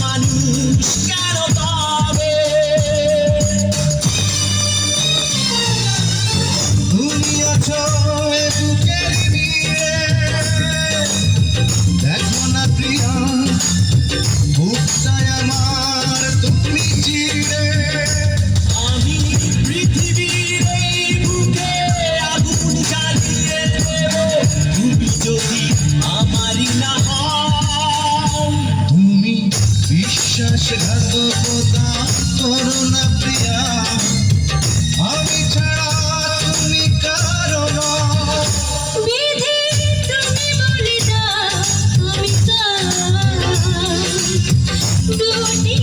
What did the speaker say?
মানুষ কেন ভগবতা করুণা প্রিয়া আমি ছাড়া তুমি কারণ তুমি তুমি